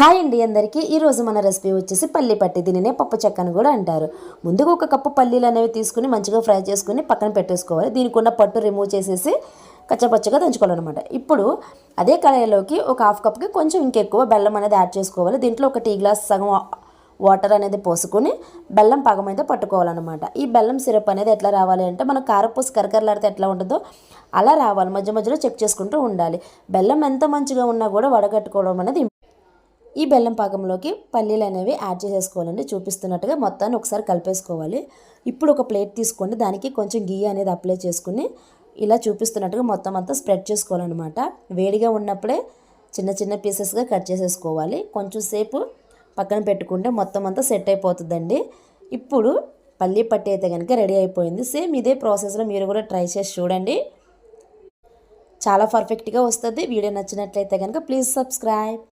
Hi అండి అందరికీ. ఈరోజు మన రెసిపీ వచ్చేసి పల్లి పట్టి దీనినే పప్పు చెక్కని కూడా అంటారు. ముందుగా ఒక కప్పు పల్లీలు అనేవి తీసుకుని మంచిగా ఫ్రై చేసుకుని పక్కన పెట్టేసుకోవాలి. దీనికి ఉన్న పట్టు రిమూవ్ చేసేసి కచ్చపచ్చగా దంచుకోవాలన్నమాట. ఇప్పుడు అదే కళాయిలోకి ఒక హాఫ్ కప్కి కొంచెం ఇంకెక్కువ బెల్లం అనేది యాడ్ చేసుకోవాలి. దీంట్లో ఒక టీ గ్లాస్ సగం వాటర్ అనేది పోసుకొని బెల్లం పాకం అయితే పట్టుకోవాలన్నమాట. ఈ బెల్లం సిరప్ అనేది ఎట్లా రావాలి అంటే మన కారపూస కరకరలాడితే ఎట్లా ఉంటుందో అలా రావాలి. మధ్య మధ్యలో చెక్ చేసుకుంటూ ఉండాలి. బెల్లం ఎంత మంచిగా ఉన్నా కూడా వడగట్టుకోవడం అనేది ఈ బెల్లం పాకంలోకి పల్లీలు అనేవి యాడ్ చేసేసుకోవాలండి. చూపిస్తున్నట్టుగా మొత్తాన్ని ఒకసారి కలిపేసుకోవాలి. ఇప్పుడు ఒక ప్లేట్ తీసుకొని దానికి కొంచెం గీ అనేది అప్లై చేసుకుని ఇలా చూపిస్తున్నట్టుగా మొత్తం అంతా స్ప్రెడ్ చేసుకోవాలన్నమాట. వేడిగా ఉన్నప్పుడే చిన్న చిన్న పీసెస్గా కట్ చేసేసుకోవాలి. కొంచెం సేపు పక్కన పెట్టుకుంటే మొత్తం అంతా సెట్ అయిపోతుందండి. ఇప్పుడు పల్లీ పట్టి అయితే కనుక రెడీ అయిపోయింది. సేమ్ ఇదే ప్రాసెస్లో మీరు కూడా ట్రై చేసి చూడండి. చాలా పర్ఫెక్ట్గా వస్తుంది. వీడియో నచ్చినట్లయితే కనుక ప్లీజ్ సబ్స్క్రైబ్.